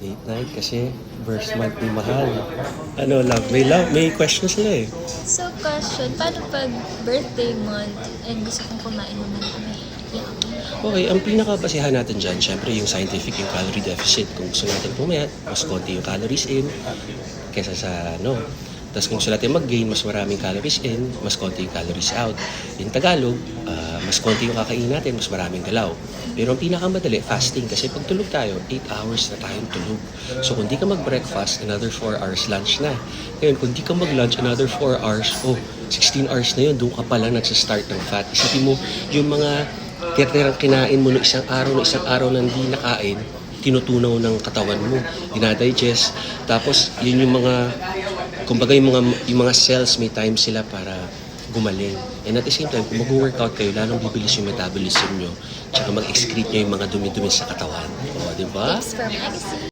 Date night kasi first month ni Mahal. Ano, love? May love, may question sila eh. So, question, paano pag birthday month and gusto kong kumain naman kami? Okay, ang pinakabasihan natin dyan, syempre yung scientific, yung calorie deficit. Kung gusto natin pumayat, mas konti yung calories in kesa sa ano. Tapos kung gusto natin mag-gain, mas maraming calories in, mas konti yung calories out. In Tagalog, ah, mas konti yung kakain natin, mas maraming galaw. Pero ang pinakamadali, fasting. Kasi pag tulog tayo, 8 hours na tayong tulog. So kung di ka mag-breakfast, another 4 hours lunch na. Ngayon, kung di ka mag-lunch, another 4 hours, oh, 16 hours na yun, doon ka pala nagsastart ng fat. Isipin mo, yung mga tira kinain mo no isang araw, no isang araw na hindi nakain, tinutunaw ng katawan mo, dinadigest. Tapos, yun yung mga, kumbaga yung mga, yung mga cells, may time sila para gumaling. And at the same time, kung mag-workout kayo, lalong bibilis yung metabolism nyo, tsaka mag-excrete nyo yung mga dumi-dumi sa katawan. O, di ba?